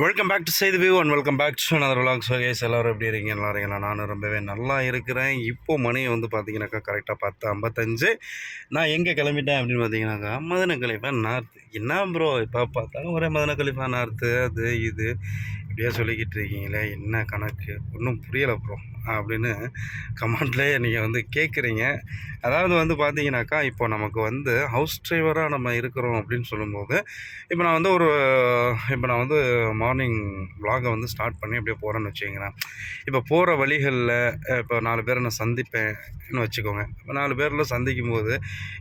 Welcome back to செய்தி view and welcome back to another vlog. So guys எல்லோரும் எப்படி இருக்கீங்க? நல்லா இருக்கீங்களா? நானும் ரொம்பவே நல்லா இருக்கிறேன். இப்போது மணி வந்து பார்த்தீங்கன்னாக்கா கரெக்டாக பத்து ஐம்பத்தஞ்சு. நான் எங்கே கிளம்பிட்டேன் அப்படின்னு பார்த்தீங்கன்னாக்கா மதன கலிஃபா நார்த்து என்ன ப்ரோ இப்போ பார்த்தாலும் ஒரே மதன கலிஃபா நார்த்து அது இது. இப்படியே சொல்லிக்கிட்டு இருக்கீங்களே என்ன கணக்கு? ஒன்றும் புரியலை ப்ரோ அப்படின்னு கமெண்ட்லேயே நீங்கள் வந்து கேட்குறீங்க அதாவது வந்து பார்த்தீங்கன்னாக்கா இப்போ நமக்கு வந்து ஹவுஸ் டிரைவராக நம்ம இருக்கிறோம் அப்படின்னு சொல்லும்போது இப்போ நான் வந்து ஒரு இப்போ நான் வந்து மார்னிங் விலாகை வந்து ஸ்டார்ட் பண்ணி அப்படியே போகிறேன்னு வச்சுக்கங்களேன். இப்போ போகிற வழிகளில் இப்போ நாலு பேரை நான் சந்திப்பேன்னு வச்சுக்கோங்க. இப்போ நாலு பேரில் சந்திக்கும் போது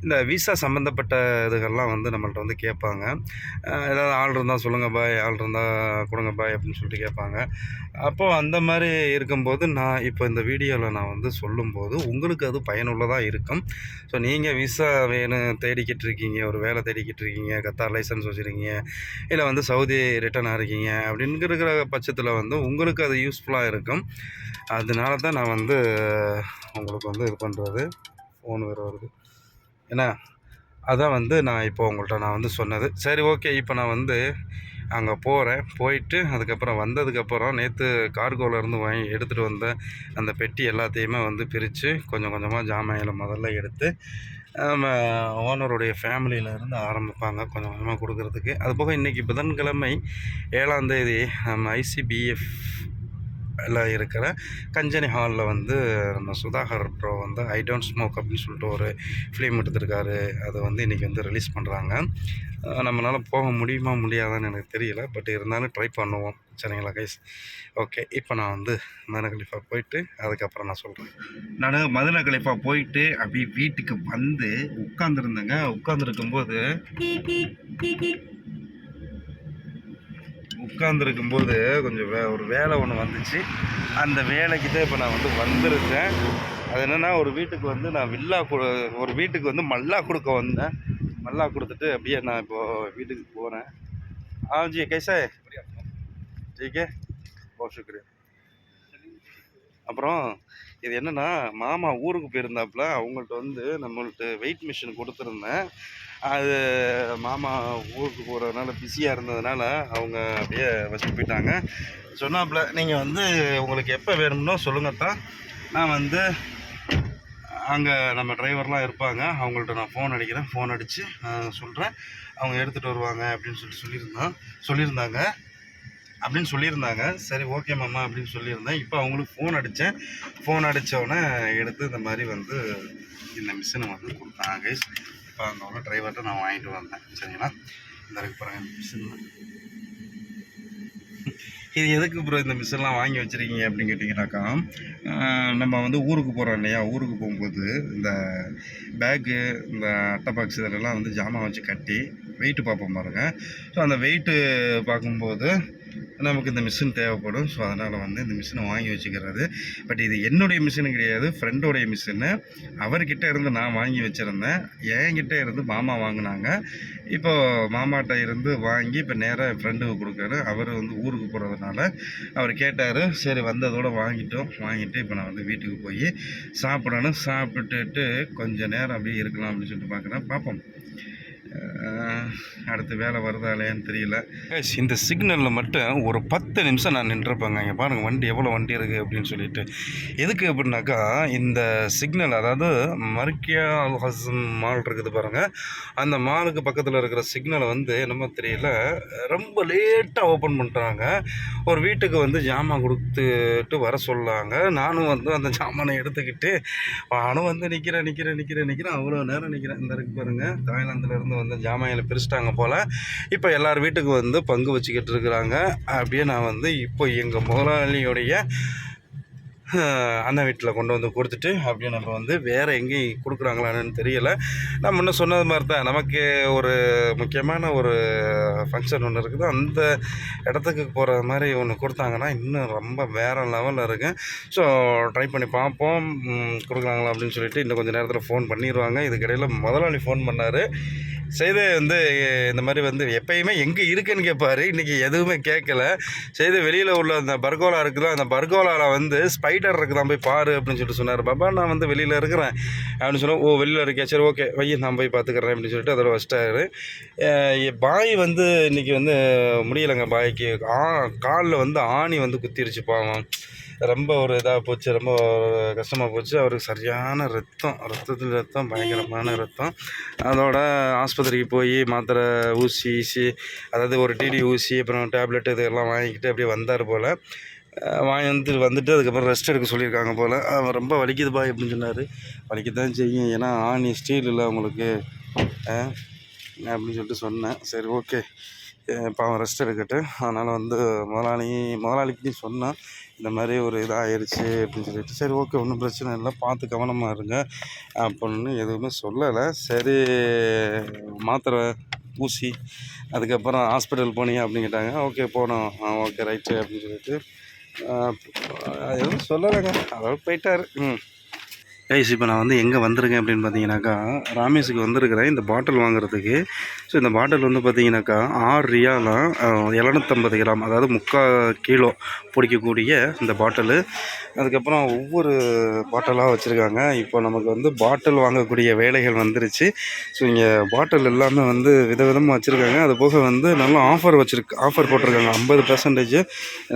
இந்த விசா சம்மந்தப்பட்ட இதுகள்லாம் வந்து நம்மள்ட்ட வந்து கேட்பாங்க. ஏதாவது ஆள் இருந்தால் சொல்லுங்கள் பாய் ஆள் இருந்தால் கொடுங்க பாய் அப்படின்னு சொல்லிட்டு கேட்பாங்க. அப்போது அந்த மாதிரி இருக்கும்போது நான் இப்போ இந்த வீடியோவில் நான் வந்து சொல்லும்போது உங்களுக்கு அது பயனுள்ளதாக இருக்கும். ஸோ நீங்கள் விசா வேணும் தேடிக்கிட்டு இருக்கீங்க ஒரு வேலை தேடிக்கிட்டு இருக்கீங்க கத்தார் லைசன்ஸ் வச்சுருக்கீங்க இல்லை வந்து சவுதி ரிட்டனாக இருக்கீங்க அப்படின்னு இருக்கிற பட்சத்தில் வந்து உங்களுக்கு அது யூஸ்ஃபுல்லாக இருக்கும். அதனால தான் நான் வந்து உங்களுக்கு வந்து இது பண்ணுறது ஃபோன் வேறு வருது. ஏன்னா அதான் வந்து நான் இப்போ உங்கள்கிட்ட நான் வந்து சொன்னது. சரி ஓகே இப்போ நான் வந்து அங்கே போகிறேன். போயிட்டு அதுக்கப்புறம் வந்ததுக்கப்புறம் நேற்று கார்கோலேருந்து வாங்கி எடுத்துகிட்டு வந்த அந்த பெட்டி எல்லாத்தையுமே வந்து பிரித்து கொஞ்சம் கொஞ்சமாக ஜாமாயில் முதல்ல எடுத்து நம்ம ஓனருடைய ஃபேமிலியிலேருந்து ஆரம்பிப்பாங்க கொஞ்சம் கொஞ்சமாக கொடுக்கறதுக்கு. அது போக இன்றைக்கி புதன்கிழமை ஏழாம் தேதி நம்ம ஐசிபிஎஃப் எல்லாம் இருக்கிற கஞ்சனி ஹாலில் வந்து நம்ம சுதாகர் ப்ரோ வந்து ஐ டோன்ட் ஸ்மோக் அப்படின்னு சொல்லிட்டு ஒரு ஃபிலிம் எடுத்திருக்காரு. அதை வந்து இன்றைக்கி வந்து ரிலீஸ் பண்ணுறாங்க நம்மளால் போக முடியுமா முடியாதான்னு எனக்கு தெரியல. பட் இருந்தாலும் ட்ரை பண்ணுவோம். சரிங்களா கைஸ் ஓகே இப்போ நான் வந்து மதன கலிஃபா போயிட்டு அதுக்கப்புறம் நான் சொல்கிறேன் நான் மதன கலிஃபா போயிட்டு அப்படியே வீட்டுக்கு வந்து உட்காந்துருந்தேங்க உட்காந்துருக்கும்போது உட்காந்துருக்கும் போது கொஞ்சம் வே ஒரு வேலை ஒன்று வந்துச்சு. அந்த வேலைக்கு தான் இப்போ நான் வந்து வந்திருந்தேன் அது என்னென்னா ஒரு வீட்டுக்கு வந்து நான் வில்லா ஒரு வீட்டுக்கு வந்து மல்லா கொடுக்க வந்தேன். மல்லா கொடுத்துட்டு அப்படியே நான் இப்போது வீட்டுக்கு போகிறேன் ஆ ஜி கைசா ஜிகே போ சுக்ரியா அப்புறம் இது என்னென்னா மாமா ஊருக்கு போயிருந்தாப்புல அவங்கள்ட்ட வந்து நம்மள்ட்ட வெயிட் மிஷின் கொடுத்துருந்தேன். அது மாமா ஊருக்கு போகிறதுனால பிஸியாக இருந்ததுனால அவங்க அப்படியே வச்சுட்டு போயிட்டாங்க. சொன்னாப்புல நீங்கள் வந்து உங்களுக்கு எப்போ வேணும்னோ சொல்லுங்கள் தான் நான் வந்து அங்கே நம்ம டிரைவர்லாம் இருப்பாங்க. அவங்கள்ட்ட நான் ஃபோன் அடிக்கிறேன். ஃபோன் அடித்து சொல்கிறேன் அவங்க எடுத்துகிட்டு வருவாங்க அப்படின்னு சொல்லிட்டு சொல்லியிருந்தான் சொல்லியிருந்தாங்க. அப்படின்னு சொல்லியிருந்தாங்க. சரி ஓகே மாமா அப்படின்னு சொல்லியிருந்தேன். இப்போ அவங்களுக்கு ஃபோன் அடித்தேன் ஃபோன் அடித்தோடனே எடுத்து இந்த மாதிரி வந்து இந்த மிஷினை வந்து கொடுத்தாங்க கைஸ் இப்போ அந்த உள்ள டிரைவர்கிட்ட நான் வாங்கிட்டு வந்தேன். சரிங்களா? இந்த இருக்கு பாருங்க மிஷின் இது எதுக்கு ப்ரோ இந்த மிஷின்லாம் வாங்கி வச்சுருக்கீங்க அப்படின்னு கேட்டிங்கனாக்கா நம்ம வந்து ஊருக்கு போகிறோம் இல்லையா? ஊருக்கு போகும்போது இந்த பேக்கு இந்த அட்டை பாக்ஸ் இதெல்லாம் வந்து ஜாமான் வச்சு கட்டி வெயிட்டு பார்ப்போம் பாருங்கள் ஸோ அந்த வெயிட்டு பார்க்கும்போது நமக்கு இந்த மிஷின் தேவைப்படும். ஸோ அதனால் வந்து இந்த மிஷினை வாங்கி வச்சுக்கிறது. பட் இது என்னுடைய மிஷினு கிடையாது ஃப்ரெண்டோடைய மிஷினு அவர்கிட்ட இருந்து நான் வாங்கி வச்சுருந்தேன். என்கிட்ட இருந்து மாமா வாங்கினாங்க. இப்போ மாமாட்ட இருந்து வாங்கி இப்போ நேராக என் ஃப்ரெண்டுக்கு கொடுக்குறாரு. அவர் வந்து ஊருக்கு போகிறதுனால அவர் கேட்டார். சரி வந்ததோடு வாங்கிட்டோம். வாங்கிட்டு இப்போ நான் வந்து வீட்டுக்கு போய் சாப்பிடணும். சாப்பிட்டுட்டு கொஞ்சம் நேரம் அப்படியே இருக்கலாம் அப்படின்னு சொல்லிட்டு பார்க்குறேன். பார்ப்போம். அடுத்து வேலை வருதா இல்லையான்னு தெரியல. இந்த சிக்னலில் மட்டும் ஒரு பத்து நிமிஷம் நான் நின்றுருப்பேங்க. இங்கே பாருங்கள் வண்டி எவ்வளோ வண்டி இருக்குது அப்படின்னு சொல்லிட்டு. எதுக்கு அப்படின்னாக்கா இந்த சிக்னல் அதாவது மர்க்கியா அல் மால் இருக்குது பாருங்கள் அந்த மாலுக்கு பக்கத்தில் இருக்கிற சிக்னலை வந்து என்னமோ தெரியல ரொம்ப லேட்டாக ஓப்பன் பண்ணுறாங்க ஒரு வீட்டுக்கு வந்து ஜாமான் கொடுத்துட்டு வர சொல்லாங்க. நானும் வந்து அந்த ஜாமானை எடுத்துக்கிட்டு நானும் வந்து நிற்கிறேன் நிற்கிறேன் நிற்கிறேன் நிற்கிறேன் அவ்வளோ நேரம் நிற்கிறேன் இந்த இருக்கு பாருங்கள் தாய்லாந்துலேருந்து வந்து ஜாமாயில் பிரிச்சிட்டாங்க போல். இப்போ எல்லார் வீட்டுக்கு வந்து பங்கு வச்சுக்கிட்டு இருக்கிறாங்க. அப்படியே நான் வந்து இப்போ எங்கள் முதலாளியுடைய அண்ணன் வீட்டில் கொண்டு வந்து கொடுத்துட்டு அப்படியே நம்ம வந்து வேறு எங்கேயும் கொடுக்குறாங்களான்னு தெரியல. நான் முன்ன சொன்னது மாதிரி தான் நமக்கு ஒரு முக்கியமான ஒரு ஃபங்க்ஷன் ஒன்று இருக்குது. அந்த இடத்துக்கு போகிற மாதிரி ஒன்று கொடுத்தாங்கன்னா இன்னும் ரொம்ப வேறு லெவலில் இருக்குது ஸோ ட்ரை பண்ணி பார்ப்போம். கொடுக்குறாங்களா அப்படின்னு சொல்லிட்டு இன்னும் கொஞ்சம் நேரத்தில் ஃபோன் பண்ணிடுவாங்க இதுக்கிடையில் முதலாளி ஃபோன் பண்ணார். செய்து வந்து இந்த மாதிரி வந்து எப்பயுமே எங்கே இருக்குன்னு கேட்பாரு இன்றைக்கி எதுவுமே கேட்கல செய்து வெளியில் உள்ள அந்த பர்கோலா இருக்குதோ? அந்த பர்கோலாவில் வந்து ஸ்பைடர் இருக்குதான் போய் பாரு அப்படின்னு சொல்லிட்டு சொன்னார். பாபா நான் வந்து வெளியில் இருக்கிறேன். அப்படின்னு சொன்னால் ஓ வெளியில் இருக்கேன். சரி ஓகே. வைய நான் போய் பார்த்துக்கிறேன் அப்படின்னு சொல்லிட்டு அதோட வச்சிட்டாரு. பாய் வந்து இன்றைக்கி வந்து முடியலைங்க பாய்க்கு. ஆ காலில் வந்து ஆணி வந்து குத்திருச்சு பாவம் ரொம்ப ஒரு இதாக போச்சு ரொம்ப ஒரு கஷ்டமாக போச்சு. அவருக்கு சரியான ரத்தம் ரத்தத்தில் ரத்தம் பயங்கரமான ரத்தம். அதோட ஆஸ்பத்திரிக்கு போய் மாத்திரை ஊசி ஈசி அதாவது ஒரு டிடி ஊசி அப்புறம் டேப்லெட் இதெல்லாம் வாங்கிக்கிட்டு அப்படியே வந்தார் போல். வாங்கி வந்து வந்துட்டு அதுக்கப்புறம் ரெஸ்ட் எடுக்க சொல்லியிருக்காங்க போல். அவன் ரொம்ப வலிக்குதுப்பா அப்படின்னு சொன்னார். வலிக்க தான் செய்யும். ஏன்னா ஆணி ஸ்டீல் இல்லை உங்களுக்கு. அப்படின்னு சொல்லிட்டு சொன்னேன். சரி ஓகே. இப்போ அவன் ரெஸ்ட் எடுக்கட்டு. அதனால் வந்து முதலாளி முதலாளிக்கு சொன்னான் இந்த மாதிரி ஒரு இதாகிருச்சு அப்படின்னு சொல்லிட்டு. சரி ஓகே ஒன்றும் பிரச்சனை இல்லை. பார்த்து கவனமாக இருங்க அப்படின்னு எதுவுமே சொல்லலை. சரி மாத்திரை ஊசி அதுக்கப்புறம் ஹாஸ்பிட்டல் போனீங்க அப்படின்னு கேட்டாங்க. ஓகே போனோம். ஓகே ரைட்டு அப்படின்னு சொல்லிட்டு. எதுவும் சொல்லலைங்க. அதாவது போயிட்டார். ம். கைஸ் இப்போ நான் வந்து எங்கே வந்திருக்கேன் அப்படின்னு பார்த்தீங்கன்னாக்கா ராமேஷுக்கு வந்திருக்கிறேன். இந்த பாட்டில் வாங்குறதுக்கு. ஸோ இந்த பாட்டில் வந்து பார்த்தீங்கன்னாக்கா ஆறு ரியாலாம் எழுநூற்றம்பது கிராம் அதாவது முக்கால் கிலோ பிடிக்கக்கூடிய இந்த பாட்டிலு அதுக்கப்புறம் ஒவ்வொரு பாட்டிலாக வச்சுருக்காங்க. இப்போ நமக்கு வந்து பாட்டில் வாங்கக்கூடிய வேலைகள் வந்துருச்சு. ஸோ இங்கே பாட்டில் எல்லாமே வந்து விதவிதமாக வச்சுருக்காங்க. அது போக வந்து நல்ல ஆஃபர் வச்சுருக்கு ஆஃபர் போட்டிருக்காங்க. ஐம்பது பர்சன்டேஜ்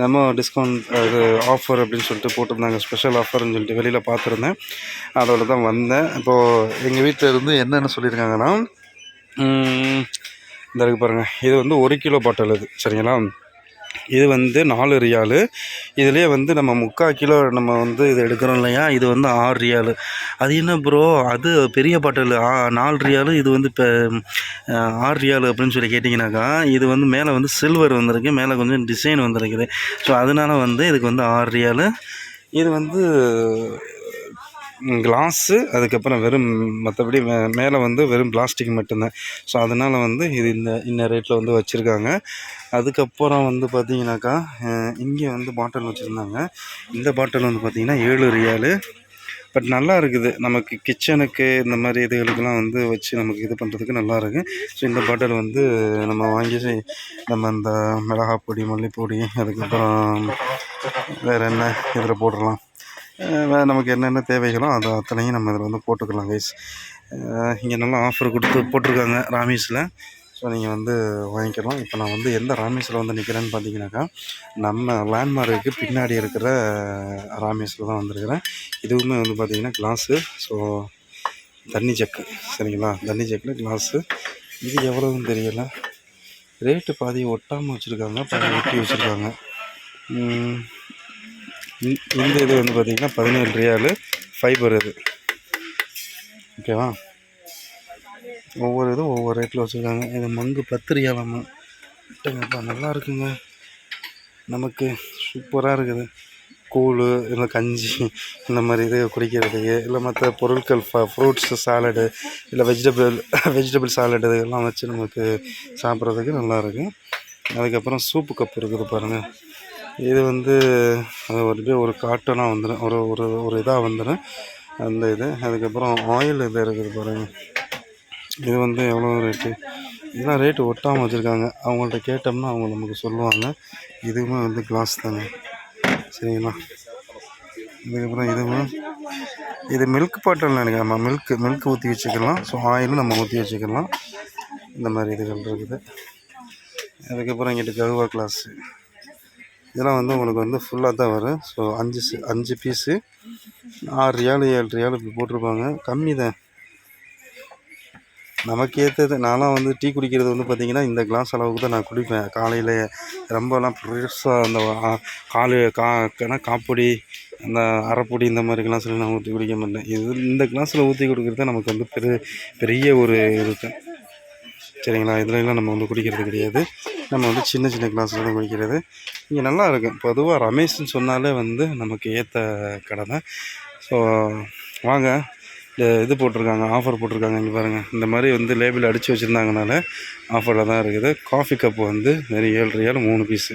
நம்ம டிஸ்கவுண்ட் அது ஆஃபர் அப்படின்னு சொல்லிட்டு போட்டிருந்தாங்க. ஸ்பெஷல் ஆஃபர்னு சொல்லிட்டு வெளியில் பார்த்துருந்தேன் அதோடு தான் வந்தேன். இப்போது எங்கள் வீட்டில் இருந்து என்னென்ன சொல்லியிருக்காங்கன்னா இந்த இருக்கு பாருங்கள் இது வந்து ஒரு கிலோ பாட்டில் இது சரிங்களா? இது வந்து நாலு ரியாலு. இதுலேயே வந்து நம்ம முக்கால் கிலோ நம்ம வந்து இது எடுக்கிறோம் இல்லையா? இது வந்து ஆறு ரியாலு. அது என்ன ப்ரோ அது பெரிய பாட்டில். ஆ நாலு ரியாலு. இது வந்து இப்போ ஆறு ரியாலு அப்படின்னு சொல்லி கேட்டிங்கனாக்கா இது வந்து மேலே வந்து சில்வர் வந்திருக்கு. மேலே கொஞ்சம் டிசைன் வந்திருக்குது. ஸோ அதனால வந்து இதுக்கு வந்து ஆறு ரியாலு. இது வந்து கிளாஸு அதுக்கப்புறம் வெறும் மற்றபடி மே மேலே வந்து வெறும் பிளாஸ்டிக் மட்டும்தான். ஸோ அதனால் வந்து இது இந்த இந்த ரேட்டில் வந்து வச்சுருக்காங்க. அதுக்கப்புறம் வந்து பார்த்தீங்கன்னாக்கா இங்கே வந்து பாட்டில் வச்சுருந்தாங்க. இந்த பாட்டில் வந்து பார்த்திங்கன்னா ஏழு ரியாலு. பட் நல்லா இருக்குது. நமக்கு கிச்சனுக்கு இந்த மாதிரி இதுகளுக்கெல்லாம் வந்து வச்சு நமக்கு இது பண்ணுறதுக்கு நல்லாயிருக்கு ஸோ இந்த பாட்டில் வந்து நம்ம வாங்கி செய்- நம்ம இந்த மிளகாய் பொடி மல்லிப்பொடி அதுக்கப்புறம் வேறு என்ன இதில் போட்டுடலாம் நமக்கு என்னென்ன தேவைகளோ அதை அத்தனையும் நம்ம இதில் வந்து போட்டுக்கலாம் கைஸ் இங்கே நல்லா ஆஃபர் கொடுத்து போட்டிருக்காங்க ராமேஸில். ஸோ நீங்கள் வந்து வாங்கிக்கலாம். இப்போ நான் வந்து எந்த ராமேஸில் வந்து நிற்கிறேன்னு பார்த்தீங்கன்னாக்கா நம்ம லேண்ட்மார்க்கு பின்னாடி இருக்கிற ராமேஸில் தான் வந்திருக்கிறேன். இதுவுமே வந்து பார்த்திங்கன்னா கிளாஸு ஸோ தண்ணி ஜக்கு சரிங்களா? தண்ணி ஜக்கில் கிளாஸு இது எவ்வளோன்னு தெரியலை. ரேட்டு பாதி ஒட்டாமல் வச்சுருக்காங்க பாதி ஒட்டி வச்சுருக்காங்க. இந்த இது வந்து பார்த்திங்கன்னா பதினேழு ரியாலு ஃபைபர் இது. ஓகேவா ஒவ்வொரு இதுவும் ஒவ்வொரு ரேட்டில் வச்சுருக்காங்க. இது மங்கு பத்து ரியாலாமா விட்டுங்கப்பா நல்லா இருக்குங்க. நமக்கு சூப்பராக இருக்குது. கூழ் இல்லை கஞ்சி இந்த மாதிரி இது குடிக்கிறதுக்கு இல்லை மற்ற பொருட்கள் ஃப ஃப்ரூட்ஸு சாலடு இல்லை வெஜிடபிள் வெஜிடபிள் சாலடு இதெல்லாம் வச்சு நமக்கு சாப்பிட்றதுக்கு நல்லாயிருக்கு அதுக்கப்புறம் சூப்பு கப் இருக்குது பாருங்கள் இது வந்து அது ஒரு இது ஒரு காட்டனாக வந்துடும் ஒரு ஒரு ஒரு இதாக வந்துடும் அந்த இது அதுக்கப்புறம் ஆயில் இது இருக்குது பாருங்கள் இது வந்து எவ்வளோ ரேட்டு இதெல்லாம் ரேட்டு ஒட்டாமல் வச்சுருக்காங்க. அவங்கள்ட்ட கேட்டோம்னா அவங்க நமக்கு சொல்லுவாங்க. இதுவுமே வந்து கிளாஸ் தாங்க. சரிங்களா? இதுக்கப்புறம் இதுவும் இது மில்க் பாட்டில் நினைக்கிறேன். ஆமாம் மில்க் மில்க் ஊற்றி வச்சுக்கலாம். ஸோ ஆயிலும் நம்ம ஊற்றி வச்சுக்கலாம். இந்த மாதிரி இதுகள் இருக்குது. அதுக்கப்புறம் இங்கிட்டு கருவா கிளாஸு இதெல்லாம் வந்து உங்களுக்கு வந்து ஃபுல்லாக தான் வரும். ஸோ அஞ்சு அஞ்சு பீஸு ஆறு ரியாலு ஏழு ரியாலு இப்படி போட்டிருப்பாங்க. கம்மி தான். நமக்கு ஏற்றது நான்லாம் வந்து டீ குடிக்கிறது வந்து பார்த்திங்கன்னா இந்த கிளாஸ் அளவுக்கு தான் நான் குடிப்பேன். காலையில் ரொம்பலாம் பெருசாக அந்த காலு கா காப்பொடி அந்த அரைப்பொடி இந்த மாதிரி கிளாஸில் நான் ஊற்றி குடிக்க மாட்டேன். இது இந்த கிளாஸில் ஊற்றி கொடுக்குறது தான் நமக்கு வந்து பெரிய பெரிய ஒரு இருக்குது சரிங்களா? இதுலலாம் நம்ம வந்து குடிக்கிறது கிடையாது. நம்ம வந்து சின்ன சின்ன கிளாஸில் தான் குடிக்கிறது. இங்கே நல்லா இருக்கும் பொதுவாக ரமேஷ்னு சொன்னாலே வந்து நமக்கு ஏற்ற கடை தான். ஸோ வாங்க. இந்த இது போட்டிருக்காங்க ஆஃபர் போட்டிருக்காங்க இங்கே பாருங்கள் இந்த மாதிரி வந்து லேபிள் அடித்து வச்சுருந்தாங்கனால ஆஃபரில் தான் இருக்குது. காஃபி கப் வந்து வெறும் ஏழு ரியால் மூணு பீஸு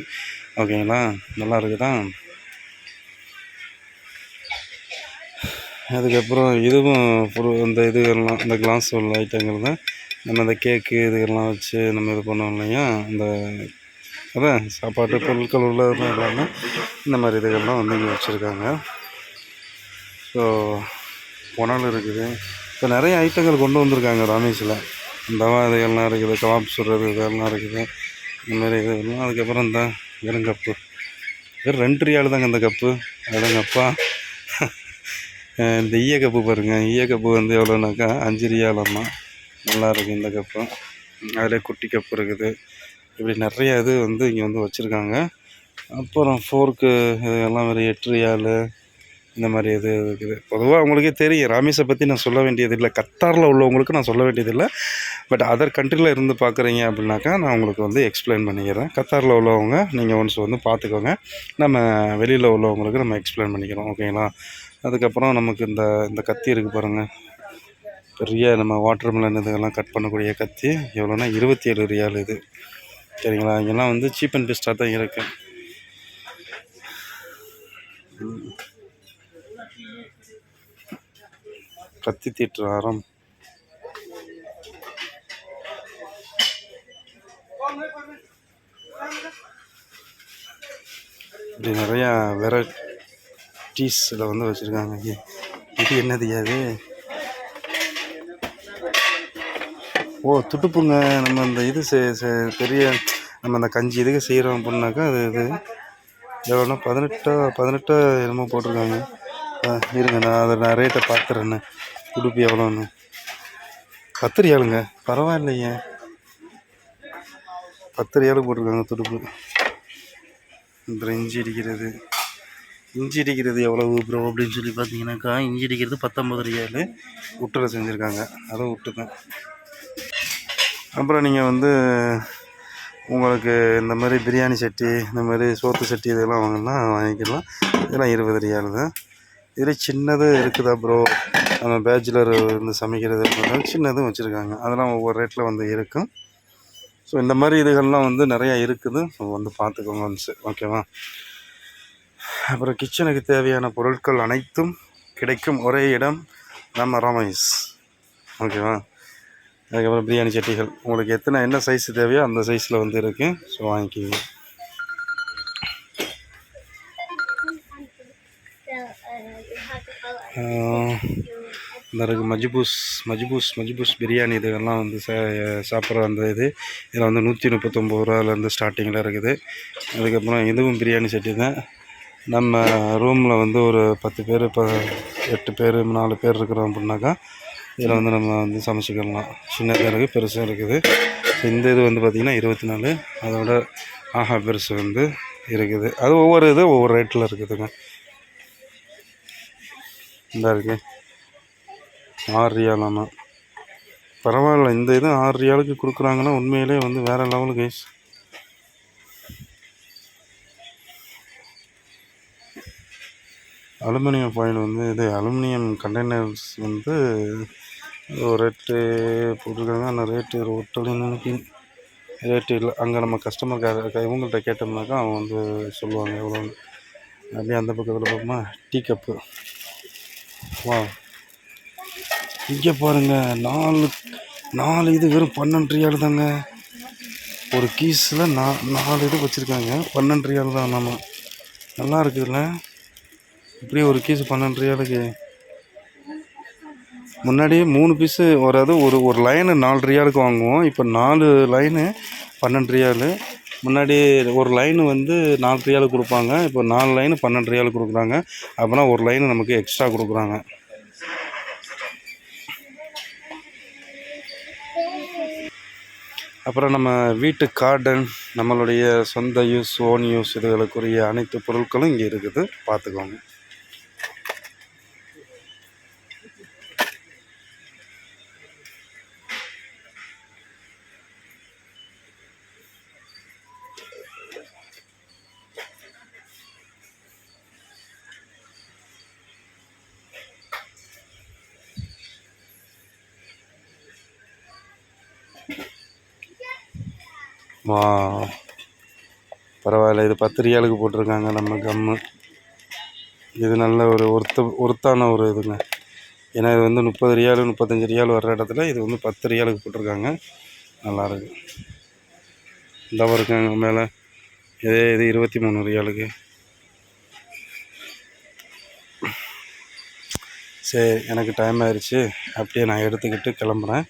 ஓகேங்களா? நல்லா இருக்குதா? அதுக்கப்புறம் இதுவும் இந்த இதுகள்லாம் இந்த கிளாஸ் உள்ள ஐட்டங்கள் தான். நம்ம இந்த கேக்கு இதுக்கெல்லாம் வச்சு நம்ம இது பண்ணோம் இல்லையா? இந்த அதான் சாப்பாட்டு பொருட்கள் உள்ள எல்லாமே இந்த மாதிரி இதுகள்லாம் வந்து இங்கே வச்சுருக்காங்க. ஸோ புனல் இருக்குது. இப்போ நிறைய ஐட்டங்கள் கொண்டு வந்திருக்காங்க ராமேஷில் இந்த இதுகள்லாம் இருக்குது கவாப் சுடுறது இதெல்லாம் இருக்குது. இந்த மாதிரி இதுகள்லாம் அதுக்கப்புறம் இந்த வெறும் கப்பு வெறும் ரெண்டு ரியால் தாங்க இந்த கப்பு. அதுதாங்க இந்த ஈய கப்பு பாருங்கள் ஈய கப்பு வந்து எவ்வளோனாக்கா? அஞ்சு ரியாலம்மா நல்லா இருக்குது இந்த கப்பு அதிலே குட்டி கப்பு இருக்குது. இப்படி நிறைய இது வந்து இங்கே வந்து வச்சுருக்காங்க. அப்புறம் ஃபோர்க்கு இதெல்லாம் வேறு எட்டு இந்த மாதிரி இது இருக்குது. பொதுவாக உங்களுக்கே தெரியும். ராமேஷை பற்றி நான் சொல்ல வேண்டியதில்லை. கத்தாரில் உள்ளவங்களுக்கு நான் சொல்ல வேண்டியதில்லை. பட் அதர் கண்ட்ரியில் இருந்து பார்க்குறீங்க அப்படின்னாக்கா நான் உங்களுக்கு வந்து எக்ஸ்பிளைன் பண்ணிக்கிறேன். கத்தாரில் உள்ளவங்க நீங்கள் ஒன்ஸ் வந்து பார்த்துக்கோங்க. நம்ம வெளியில் உள்ளவங்களுக்கு நம்ம எக்ஸ்பிளைன் பண்ணிக்கிறோம். ஓகேங்களா அதுக்கப்புறம் நமக்கு இந்த இந்த கத்தி இருக்குது பாருங்கள் பெரிய நம்ம வாட்டர் மிலன் இதெல்லாம் கட் பண்ணக்கூடிய கத்தி எவ்வளோனா இருபத்தி ஏழு ரியால் இது. சரிங்களா? இங்கெல்லாம் வந்து சீப் அண்ட் பெஸ்ட்டாக தான் இருக்குது கத்தி தீட்டுற ஆரம். இப்படி நிறையா வெரைட்டிஸில் வந்து வச்சுருக்காங்க. இது என்னது அது ஓ துட்டுப்புங்க நம்ம அந்த இது செ- செ- பெரிய நம்ம அந்த கஞ்சி இதுக்கு செய்கிறோம் அப்படின்னாக்கா அது இது எவ்வளோனா பதினெட்டா பதினெட்டா என்னமோ போட்டிருக்காங்க. ஆ, இருங்க நான் அதை நான் ரேட்டை பார்த்துறேன்னு உடுப்பு எவ்வளோன்னு பத்து பரவாயில்லையே. பத்து போட்டிருக்காங்க துடுப்பு அப்புறம் இஞ்சி அடிக்கிறது. இஞ்சி அடிக்கிறது எவ்வளவு ப்ரோ அப்படின்னு சொல்லி பார்த்தீங்கன்னாக்கா இஞ்சி அடிக்கிறது பத்தொம்பது ரியாலு. விட்டுற செஞ்சுருக்காங்க. அதை விட்டுதான் அப்புறம் நீங்கள் வந்து உங்களுக்கு இந்த மாதிரி பிரியாணி சட்டி இந்த மாதிரி சோத்து சட்டி இதெல்லாம் வாங்கினா வாங்கிக்கலாம். இதெல்லாம் இருபது ரியால் தான். இதில் சின்னது இருக்குதா ப்ரோ நம்ம பேச்சுலர் வந்து சமைக்கிறது சின்னதும் வச்சுருக்காங்க. அதெல்லாம் ஒவ்வொரு ரேட்டில் வந்து இருக்கும். ஸோ இந்த மாதிரி இதுகள்லாம் வந்து நிறையா இருக்குது. வந்து பார்த்துக்கோங்க ஒன்ஸு ஓகேவா அப்புறம் கிச்சனுக்கு தேவையான பொருட்கள் அனைத்தும் கிடைக்கும் ஒரே இடம். நம்ம ரமேஷ் ஓகேவா அதுக்கப்புறம் பிரியாணி சட்டிகள். உங்களுக்கு எத்தனை என்ன சைஸ் தேவையோ அந்த சைஸில் வந்து இருக்குது ஸோ வாங்கிக்கிங்க. இந்த இருக்குது மஜ்பூஸ் மஜ்பூஸ் மஜ்பூஸ் பிரியாணி இதுகள்லாம் வந்து சாப்பிட்ற அந்த இது. இதில் வந்து நூற்றி முப்பத்தொம்போது ரூபாலேருந்து ஸ்டார்டிங்கில் இருக்குது. அதுக்கப்புறம் இதுவும் பிரியாணி சட்டி தான். நம்ம ரூமில் வந்து ஒரு பத்து பேர் இப்போ எட்டு பேர் நாலு பேர் இருக்கிறோம் அப்படின்னாக்கா இதில் வந்து நம்ம வந்து சமைச்சிக்கலாம். சின்னதாக இருக்குது பெருசாக இருக்குது. இந்த இது வந்து பார்த்திங்கன்னா இருபத்தி நாலு அதோட ஆஹா பெருசு வந்து இருக்குது. அது ஒவ்வொரு இது ஒவ்வொரு ரேட்டில் இருக்குதுங்க. இந்த இருக்குது ஆறு ரியாலாமா பரவாயில்ல இந்த இது ஆறு ரியாலுக்கு கொடுக்குறாங்கன்னா உண்மையிலே வந்து வேறு லெவலு கைஸ் அலுமினியம் ஃபாயில் வந்து இது அலுமினியம் கண்டெய்னர்ஸ் வந்து ரேட்டு போட்டிருக்காங்க. அந்த ரேட்டு ஒட்டலின்னு நினைக்கிறேன். ரேட்டு இல்லை. அங்கே நம்ம கஸ்டமர் இவங்கள்ட்ட கேட்டோம்னாக்கா அவங்க வந்து சொல்லுவாங்க எவ்வளோன்னு அப்படியே அந்த பக்கத்தில் பார்ப்போமா டீ கப்பு வா. இங்கே பாருங்க. நாலு நாலு இது வெறும் பன்னெண்டு ரியால் தாங்க. ஒரு கீஸில் நா நாலு இது வச்சுருக்காங்க. பன்னெண்டு ரியால் தான் நம்ம. நல்லா இருக்குதுல்ல? இப்படியே ஒரு கீஸ் பன்னெண்டு ரியாலுக்கு முன்னாடியே மூணு பீஸு வராது ஒரு ஒரு லைனு நாலு ரியாலுக்கு வாங்குவோம். இப்போ நாலு லைனு பன்னெண்டு ரியாலு. முன்னாடி ஒரு லைனு வந்து நாலு ரியாலுக்கு கொடுப்பாங்க. இப்போ நாலு லைனு பன்னெண்டு ரியாலுக்கு கொடுக்குறாங்க. அப்போனா ஒரு லைனு நமக்கு எக்ஸ்ட்ரா கொடுக்குறாங்க. அப்புறம் நம்ம வீட்டு கார்டன் நம்மளுடைய சொந்த யூஸ் ஓன் யூஸ் இதுகளுக்குரிய அனைத்து பொருட்களும் இங்கே இருக்குது. பார்த்துக்கோங்க. வா. பரவாயில்ல இது பத்து ரியாலுக்கு போட்டிருக்காங்க நம்ம கம்மு இது நல்ல ஒரு ஒர்த்து ஒர்த்தான ஒரு இதுங்க. ஏன்னா இது வந்து முப்பது ரியாலு முப்பத்தஞ்சு ரியால் வர்ற இடத்துல இது வந்து பத்து ரியாலுக்கு போட்டிருக்காங்க. நல்லாயிருக்கு இந்த இருக்காங்க மேலே. இதே இது இருபத்தி மூணு ரியாலுக்கு. சரி எனக்கு டைம் ஆயிடுச்சு அப்படியே நான் எடுத்துக்கிட்டு கிளம்புறேன்.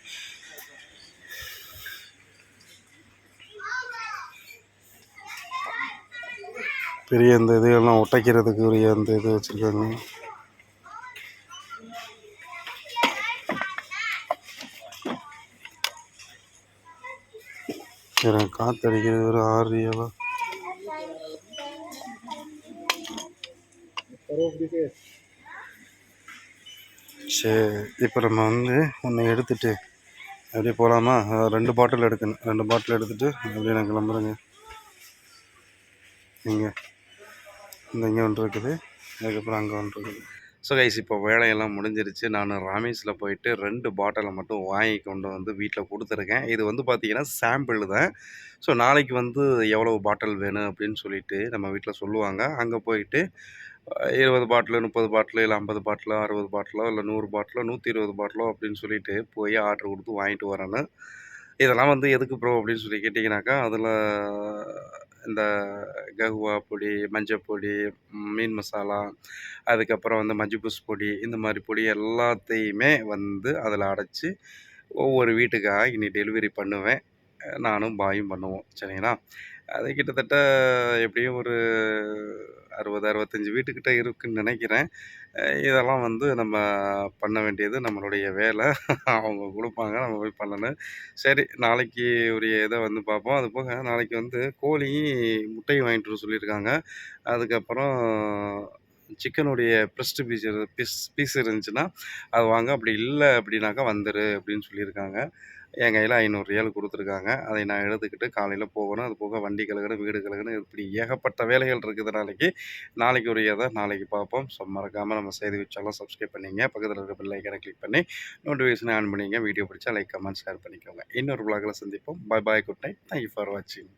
பெரிய இந்த இதுகள்லாம் ஒட்டைக்கிறதுக்கு உரிய அந்த இது வச்சுருக்காங்க. சரி காற்று அடிக்கிறது ஒரு ஆறு ஏழா சரி இப்போ நம்ம வந்து ஒன்று எடுத்துட்டு அப்படியே போகலாமா ரெண்டு பாட்டில் எடுக்கணும். ரெண்டு பாட்டில் எடுத்துட்டு அப்படியே நான் கிளம்புறேங்க. இங்கே. இந்த இங்கே ஒன்று இருக்குது அதுக்கப்புறம் அங்கே ஒன்று இருக்குது ஸோ கைஸ் இப்போ வேலையெல்லாம் முடிஞ்சிருச்சு. நான் ராமேஸில் போயிட்டு ரெண்டு பாட்டிலை மட்டும் வாங்கி கொண்டு வந்து வீட்டில் கொடுத்துருக்கேன். இது வந்து பார்த்திங்கன்னா சாம்பிள் தான். ஸோ நாளைக்கு வந்து எவ்வளோ பாட்டில் வேணும் அப்படின்னு சொல்லிட்டு நம்ம வீட்டில் சொல்லுவாங்க. அங்கே போயிட்டு இருபது பாட்டிலு முப்பது பாட்டிலு இல்லை ஐம்பது பாட்டிலோ அறுபது பாட்டிலோ இல்லை நூறு பாட்டிலோ நூற்றி இருபது பாட்டிலோ அப்படின்னு சொல்லிட்டு போய் ஆர்டர் கொடுத்து வாங்கிட்டு வரணும். இதெல்லாம் வந்து எதுக்கு ப்ரோ அப்படின்னு சொல்லி கேட்டிங்கனாக்கா அதில் இந்த ககுவா பொடி மஞ்சள் பொடி மீன் மசாலா அதுக்கப்புறம் வந்து மஜ்ஜிபூஸ் பொடி இந்த மாதிரி பொடி எல்லாத்தையுமே வந்து அதில் அடைச்சி ஒவ்வொரு வீட்டுக்காக இனி டெலிவரி பண்ணுவேன். நானும் பாயும் பண்ணுவோம். சரிங்களா? அது கிட்டத்தட்ட எப்படியும் ஒரு அறுபது அறுபத்தஞ்சி வீட்டுக்கிட்ட இருக்குன்னு நினைக்கிறேன். இதெல்லாம் வந்து நம்ம பண்ண வேண்டியது நம்மளுடைய வேலை. அவங்க கொடுப்பாங்க நம்ம போய் பண்ணணும். சரி நாளைக்கு உரிய இதை வந்து பார்ப்போம். அது போக நாளைக்கு வந்து கோழி முட்டையும் வாங்கிட்டு வர சொல்லியிருக்காங்க. அதுக்கப்புறம் சிக்கனுடைய ப்ரெஸ்ட் பீஸ் பீஸ் பீஸ் இருந்துச்சுன்னா அது வாங்க அப்படி இல்லை அப்படின்னாக்கா வந்துரு அப்படின்னு சொல்லியிருக்காங்க. என் கையில் ஐநூறு ரியல் கொடுத்துருக்காங்க. அதை நான் எடுத்துக்கிட்டு காலையில் போகணும். அது போக வண்டி கழுகணும் வீடு கழுகணும். இப்படி ஏகப்பட்ட வேலைகள் இருக்குது நாளைக்கு. நாளைக்கு உரியதை நாளைக்கு பார்ப்போம். ஸோ மறக்காமல் நம்ம செய்தி வச்சாலும் சப்ஸ்கிரைப் பண்ணிங்க. பக்கத்தில் இருக்கிற பெல் ஐக்கனை கிளிக் பண்ணி நோட்டிஃபிகேஷனை ஆன் பண்ணிங்க. வீடியோ பிடிச்சா லைக் கமெண்ட் ஷேர் பண்ணிக்கோங்க. இன்னொரு பிளாகில் சந்திப்போம். Bye bye good night thank you for வாட்சிங்